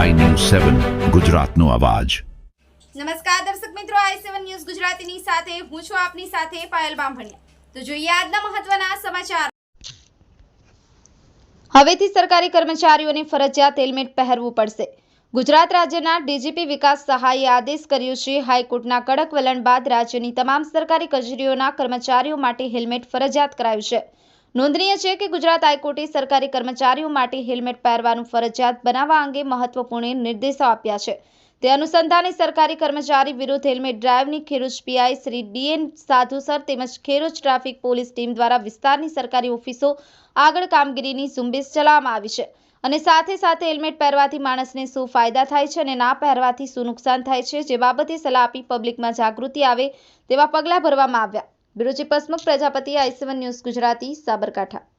સેવન, ગુજરાતનો અવાજ. નમસ્કાર દર્શક મિત્રો, આઈ સેવન ન્યૂઝ ગુજરાતીની સાથે હું છું આપની સાથે પાયલ બામભણિયા. તો જોઈએ આજના મહત્વના સમાચાર. હવેથી સરકારી કર્મચારીઓને ફરજિયાત હેલ્મેટ પહેરવું પડશે. ગુજરાત રાજ્યના ડીજીપી વિકાસ સહાયે આદેશ કર્યો છે, હાઈકોર્ટના કડક વલણ બાદ રાજ્યની તમામ સરકારી કચેરીઓના કર્મચારીઓ માટે હેલ્મેટ ફરજિયાત કરાયું છે. નોંધનીય છે કે ગુજરાત હાઈકોર્ટે સરકારી કર્મચારીઓ માટે હેલ્મેટ પહેરવાનું ફરજિયાત બનાવવા અંગે મહત્વપૂર્ણ નિર્દેશો આપ્યા છે. તે અનુસંધાને સરકારી કર્મચારી વિરુદ્ધ હેલ્મેટ ડ્રાઈવની ખેડૂત પીઆઈ શ્રી ડીએન સાધુસર તેમજ ખેડૂત ટ્રાફિક પોલીસ ટીમ દ્વારા વિસ્તારની સરકારી ઓફિસો આગળ કામગીરીની ઝુંબેશ ચલાવવામાં આવી છે અને સાથે સાથે હેલ્મેટ પહેરવાથી માણસને શું ફાયદા થાય છે અને ના પહેરવાથી શું નુકસાન થાય છે, જે બાબતે સલાહ આપી પબ્લિકમાં જાગૃતિ આવે તેવા પગલાં ભરવામાં આવ્યા. Bureau chief Prajapati I news Gujarati Sabarkantha.